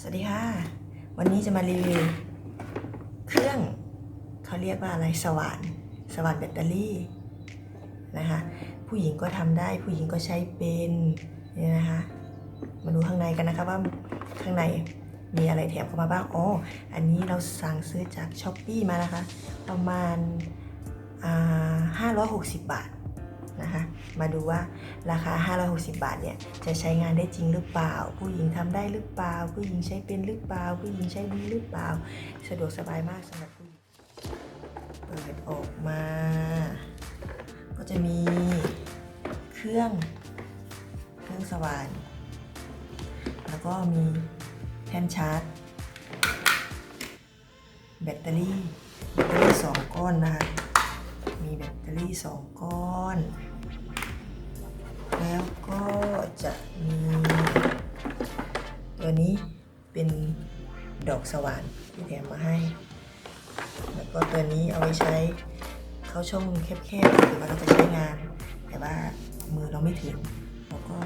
สวัสดีค่ะ วันนี้จะมารีวิวเครื่องเขาเรียกว่าอะไรสว่านสว่านแบตเตอรี่นะคะผู้หญิงก็ทำได้ผู้หญิงก็ใช้เป็นเนี่ยนะคะมาดูข้างในกันนะคะว่าข้างในมีอะไรแถมเข้ามาบ้างอ๋ออันนี้เราสั่งซื้อจากช้อปปีมานะคะ ประมาณอ่า560 บาท นะคะ มาดูว่าราคา 560 บาทเนี่ยจะใช้งานได้จริงหรือเปล่า ผู้หญิงทำได้หรือเปล่า ผู้หญิงใช้เป็นหรือเปล่า ผู้หญิงใช้ดีหรือเปล่า สะดวกสบายมากสำหรับผู้หญิงเปิดออกมา ก็จะมีเครื่องเครื่องสว่าน แล้วก็มีแท่นชาร์จ แบตเตอรี่แบตเตอรี่สองก้อนนะคะมีแบตเตอรี่สองก้อน ตัวนี้เป็นดอกสว่านที่แถมมาให้ แล้วก็ตัวนี้เอาไว้ใช้เข้าช่องแคบๆหรือว่าเราจะใช้งาน แต่ว่ามือเราไม่ถึงเราก็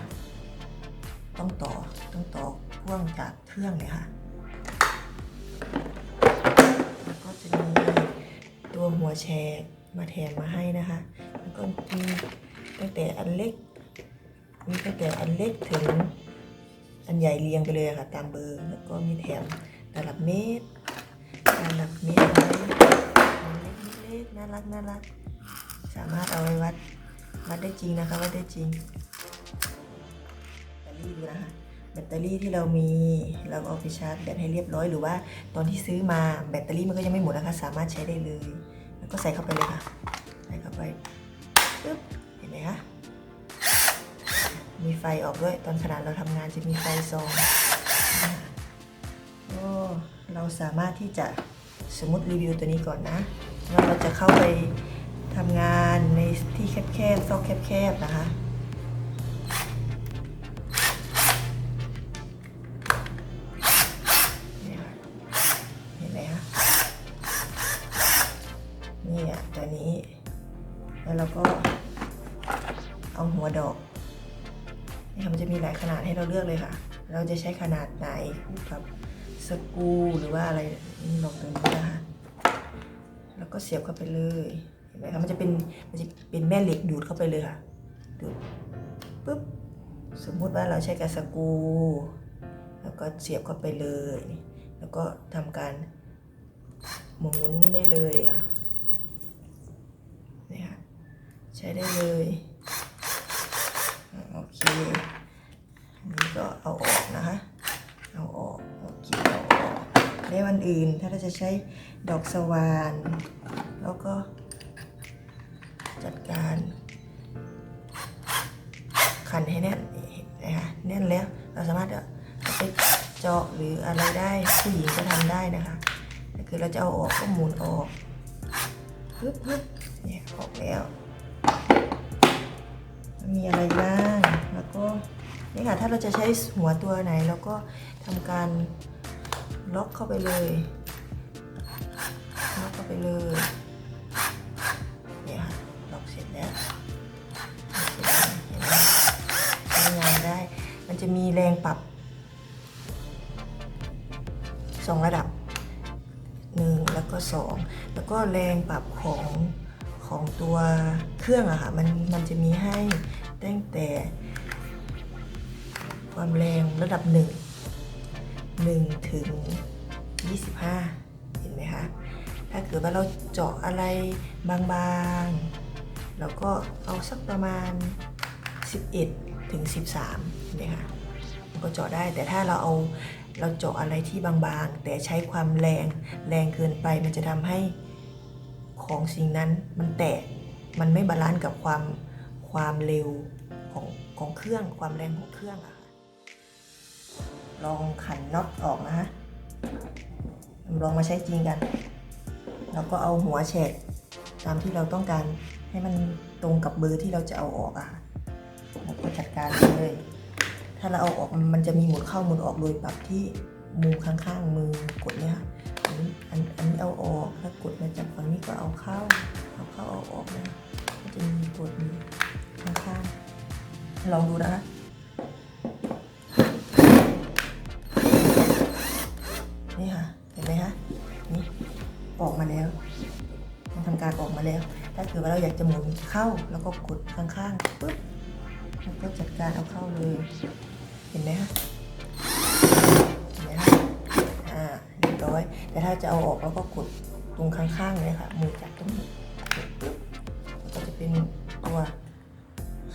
ต้องต่อต้องต่อพ่วงจากเครื่องเลยค่ะแล้วก็จะมีตัวหัวแชร์มาแถมมาให้นะคะ แล้วก็มีตั้งแต่อันเล็กมีตั้งแต่อันเล็กถึง อันใหญ่เรียงไปเลยค่ะ ตามเบอร์แล้วก็มีแถมตลับเมตรตลับเมตรไว้เล็กๆน่ารักน่ารักสามารถเอาไว้วัดวัดได้จริงนะคะวัดได้จริงแบตเตอรี่ดูนะคะแบตเตอรี่ที่เรามีเราเอาไปชาร์จแบตให้เรียบร้อยหรือว่าตอนที่ซื้อมาแบตเตอรี่มันก็ยังไม่หมดนะคะ สามารถใช้ได้เลย แล้วก็ใส่เข้าไปเลยค่ะ ใส่เข้าไปปึ๊บเห็นไหมคะ มีไฟออกด้วย ตอนขณะเราทำงานจะมีไฟซองโอ้เราสามารถที่จะสมมติรีวิวตัวนี้ก่อนนะว่าเราจะเข้าไปทำงานในที่แคบๆซอกแคบๆนะคะนี่เห็นไหมคะนี่อะตัวนี้ แล้วเราก็เอาหัวดอก นี่ค่ะมันจะมีหลายขนาดให้เราเลือกเลยค่ะ เราจะใช้ขนาดไหนคู่กับสกูหรือว่าอะไรลองตรงนี้นะคะแล้วก็เสียบเข้าไปเลยเห็นไหมคะมันจะเป็นมันจะเป็นแม่เหล็กดูดเข้าไปเลยค่ะดูดปุ๊บสมมุติว่าเราใช้กับสกู แล้วก็เสียบเข้าไปเลย แล้วก็ทำการหมุนได้เลยค่ะนี่ค่ะใช้ได้เลย เคนี้ก็เอาออกนะคะ เอาออกโอเคเอาออกในวันอื่นถ้าเราจะใช้ดอกสวานแล้วก็จัดการขันให้แน่นนะคะแน่นแล้วเราสามารถเอาไปเจาะหรืออะไรได้ผู้หญิงก็ทำได้นะคะคือเราจะเอาออกก็หมุนออกปึ๊บปึ๊บเนี่ยออกแล้ว มีอะไรบ้าง แล้วก็นี่ค่ะถ้าเราจะใช้หัวตัวไหนเราก็ทำการล็อกเข้าไปเลยล็อกเข้าไปเลยเนี่ยค่ะล็อกเสร็จแล้วเสร็จแล้วเห็นไหมใช้งานได้ มันจะมีแรงปรับสองระดับหนึ่งแล้วก็สองแล้วก็แรงปรับของของตัวเครื่องอะค่ะมันมันจะมีให้ตั้งแต่ ความแรงระดับหนึ่งหนึ่งถึงยี่สิบห้าเห็นไหมคะ ถ้าเกิดว่าเราเจาะอะไรบางๆ เราก็เอาสักประมาณ 11 ถึง 13 เห็นไหมคะ ก็เจาะได้ แต่ถ้าเราเอาเราเจาะอะไรที่บางๆ แต่ใช้ความแรงแรงเกินไปมันจะทำให้ของสิ่งนั้นมันแตก มันไม่บาลานซ์กับความความเร็วของของเครื่องความแรงของเครื่องอะ ลองขันน็อตออกนะฮะลองมาใช้จริงกัน แล้วก็เอาหัวแฉกตามที่เราต้องการให้มันตรงกับเบอร์ที่เราจะเอาออกอะค่ะแล้วก็จัดการเลย ถ้าเราเอาออกมันจะมีหมุนเข้าหมุนออกโดยปรับที่มุมข้างๆมือกดเนี่ยค่ะอันนี้อันนี้เอาออกถ้ากดมาจากฝั่งนี้ก็เอาเข้า เอาเข้าเอาออกนะก็จะมีกดอยู่ข้างๆลองดูนะคะ มาแล้ว ถ้าเกิดว่าเราอยากจะหมุนเข้า แล้วก็กดข้างๆปุ๊บแล้วก็จัดการเอาเข้าเลย เห็นไหมคะเห็นไหมคะอ่าเรียบร้อย แต่ถ้าจะเอาออกแล้วก็กดตรงข้างๆเลยค่ะ มือจับตรงนี้ปุ๊บก็จะเป็นตัว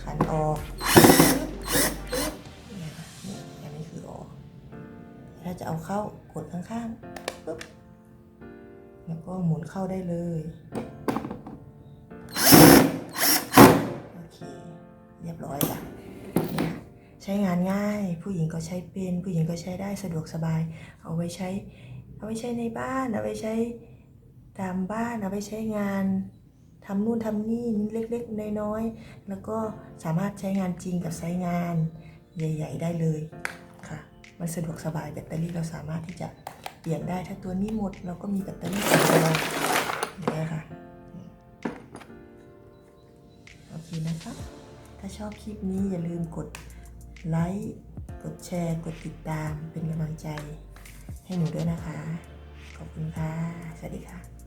ขันออกเนี่ยค่ะนี่อันนี้คือออก ถ้าจะเอาเข้ากดข้างๆปุ๊บแล้วก็หมุนเข้าได้เลย เรียบร้อยละเนี่ยใช้งานง่าย ผู้หญิงก็ใช้เป็น ผู้หญิงก็ใช้ได้สะดวกสบาย เอาไว้ใช้ เอาไว้ใช้ในบ้าน เอาไว้ใช้ตามบ้าน เอาไว้ใช้งานทำนู่นทำนี่เล็กๆน้อยๆแล้วก็สามารถใช้งานจริงกับใช้งานใหญ่ ๆ ได้เลยค่ะ มันสะดวกสบายแบตเตอรี่เราสามารถที่จะเปลี่ยนได้ถ้าตัวนี้หมด เราก็มีแบตเตอรี่สำรองอย่างนี้ยค่ะโอเคนะคะ ถ้าชอบคลิปนี้อย่าลืมกดไลค์ กดแชร์ กดติดตามเป็นกำลังใจให้หนูด้วยนะคะ ขอบคุณค่ะ สวัสดีค่ะ